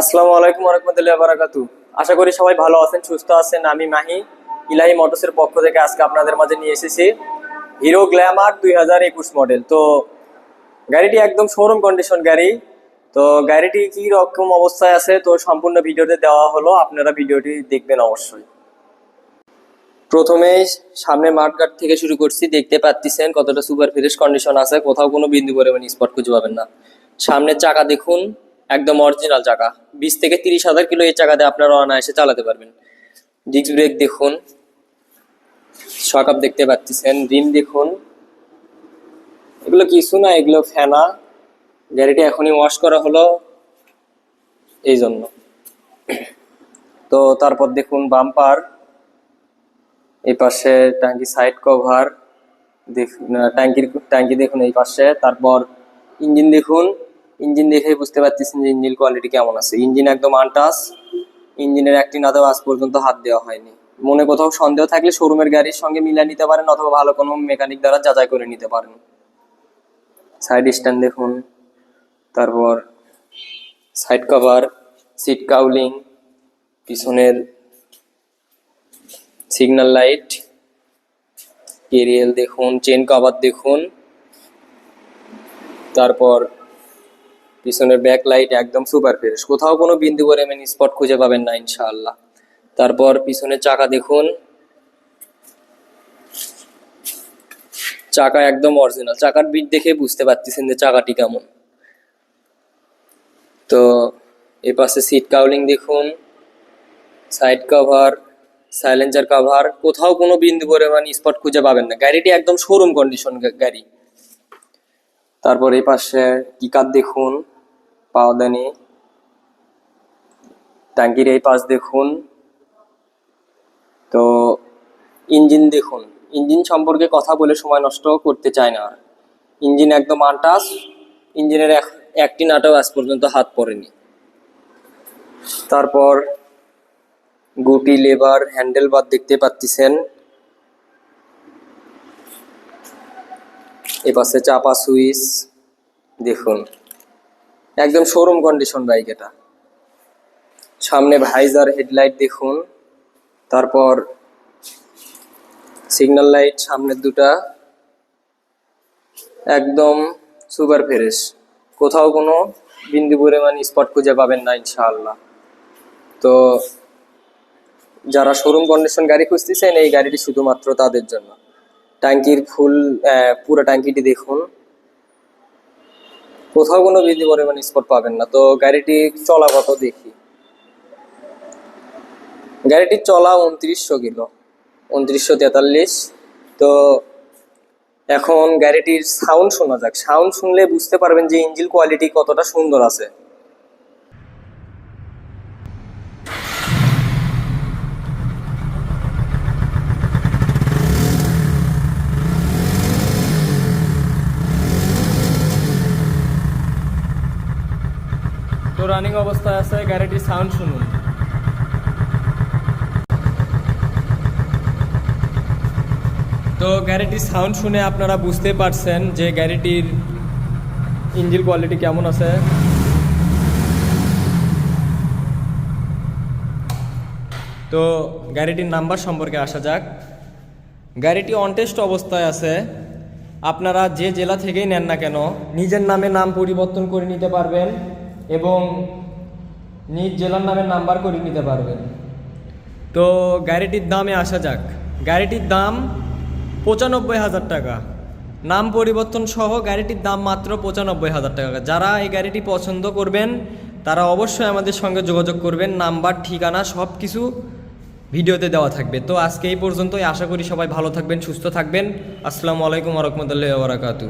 আসসালামু আলাইকুম রহমতুল্লাহ বারাকাতু আশা করি সবাই ভালো আছেন, সুস্থ আছেন। আমি মাহি, ইলাহি মোটরসের পক্ষ থেকে আজকে আপনাদের মাঝে নিয়ে এসেছি হিরো গ্ল্যামার দুই হাজার একুশ মডেল। তো গাড়িটি একদম শোরুম কন্ডিশন গাড়ি। তো গাড়িটি কি রকম অবস্থায় আছে, তো সম্পূর্ণ ভিডিওতে দেওয়া হলো। আপনারা ভিডিওটি দেখবেন অবশ্যই। প্রথমে সামনে মাঠঘাট থেকে শুরু করছি, দেখতে পাচ্ছেন কতটা সুপার ফ্রেশ কন্ডিশন আছে। কোথাও কোনো বিন্দু পরিমাণ স্পট খুঁজে পাবেন না। সামনের চাকা দেখুন। একদম অরিজিনাল চাকা। বিশ থেকে তিরিশ হাজার কিলো এই চাকাতে আপনারা অনায়াসে চালাতে পারবেন। ডিস্ক ব্রেক দেখুন। শকআপ দেখতে পাচ্ছেন। রিম দেখুন। এগুলো কিছু না? এগুলো ফেনা। গাড়িটি এখনই ওয়াশ করা হলো। এই জন্য। তো তারপর দেখুন বাম্পার এই পাশে ট্যাঙ্কি সাইড কভার দেখুন ট্যাঙ্কির, ট্যাঙ্কি দেখুন এই পাশে। তারপর ইঞ্জিন দেখুন। ইঞ্জিন দেখেই বুঝতে পারতেছেন যে ইঞ্জিন কোয়ালিটি কেমন আছে। ইঞ্জিন একদম আনটাস ইঞ্জিনের একটি নাতেও আজ পর্যন্ত হাত দেওয়া হয়নি। মনে কোথাও সন্দেহ থাকলে শোরুমের গাড়ির সঙ্গে মিলিয়ে নিতে পারেন অথবা ভালো কোনো মেকানিক দ্বারা যাচাই করে নিতে পারেন। সাইড স্ট্যান্ড দেখুন, তারপর সাইড কভার সিট কাউলিং পিছনের সিগন্যাল লাইট কেরিয়াল দেখুন চেন কভার দেখুন, তারপর পিছনের ব্যাক লাইট একদম সুপার ফ্রেশ কোথাও কোনো বিন্দু পরিমাণ স্পট খুঁজে পাবেন না, ইনশাআল্লাহ। তারপর পিছনের চাকা দেখুন। চাকা একদম অরিজিনাল চাকার বিট দেখে বুঝতে পারতেছেন যে চাকাটি কেমন। তো এ পাশে সিট কাউলিং দেখুন। সাইড কভার সাইলেন্সার কভার কোথাও কোনো বিন্দু পরিমাণ স্পট খুঁজে পাবেন না। গাড়িটি একদম শোরুম কন্ডিশন গাড়ি। তারপর এই পাশে কিকার দেখুন। পাওদানি। ট্যাঙ্কির এই পাশ দেখুন। তো ইঞ্জিন দেখুন। ইঞ্জিন সম্পর্কে কথা বলে সময় নষ্ট করতে চায় না। ইঞ্জিন একদম আনটাস ইঞ্জিনের এক- একটি নাটাও আজ পর্যন্ত হাত পড়েনি। তারপর গুটি, লেবার, হ্যান্ডেল বার দেখতে পাচ্ছেন। এ পাশে চাপা সুইচ, দেখুন। একদম শোরুম কন্ডিশন বাইক এটা। সামনে ভাইজার হেডলাইট দেখুন, তারপর সিগন্যাল লাইট সামনের দুটা, একদম সুপার ফ্রেশ কোথাও কোনো বিন্দু পরিমাণ স্পট খুঁজে পাবেন না, ইনশাআল্লাহ। তো যারা শোরুম কন্ডিশন গাড়ি খুঁজতেছেন, এই গাড়িটি শুধুমাত্র তাদের জন্য। ট্যাঙ্কির ফুল পুরো ট্যাঙ্কিটি দেখুন। কোথাও কোনো বিধি পরিমাণ স্পট পাবেন না। তো গাড়িটি চলা কত দেখি? গাড়িটি চলা উনত্রিশশো কিলো, উনত্রিশশো তেতাল্লিশ। তো এখন গাড়িটির সাউন্ড শোনা যাক। সাউন্ড শুনলে বুঝতে পারবেন যে ইঞ্জিন কোয়ালিটি কতটা সুন্দর আছে। তো রানিং অবস্থায় আছে, গাড়িটির সাউন্ড শুনুন। তো গাড়িটির সাউন্ড শুনে আপনারা বুঝতে পারছেন যে গাড়িটির ইঞ্জিন কোয়ালিটি কেমন আছে। তো গাড়িটির নাম্বার সম্পর্কে আসা যাক। গাড়িটি অনটেস্ট অবস্থায় আছে। আপনারা যে জেলা থেকেই নেন না কেন, নিজের নামে নাম পরিবর্তন করে নিতে পারবেন। এবং নিজ জেলার নামে নাম্বার করে নিতে পারবেন। তো গাড়িটির দামে আসা যাক। গাড়িটির দাম পঁচানব্বই হাজার টাকা। নাম পরিবর্তন সহ গাড়িটির দাম মাত্র পঁচানব্বই হাজার টাকা। যারা এই গাড়িটি পছন্দ করবেন, তারা অবশ্যই আমাদের সঙ্গে যোগাযোগ করবেন। নাম্বার, ঠিকানা সব কিছু ভিডিওতে দেওয়া থাকবে। তো আজকে এই পর্যন্তই। আশা করি সবাই ভালো থাকবেন, সুস্থ থাকবেন। আসসালামু আলাইকুম রহমতুল্লাহ বারাকাতু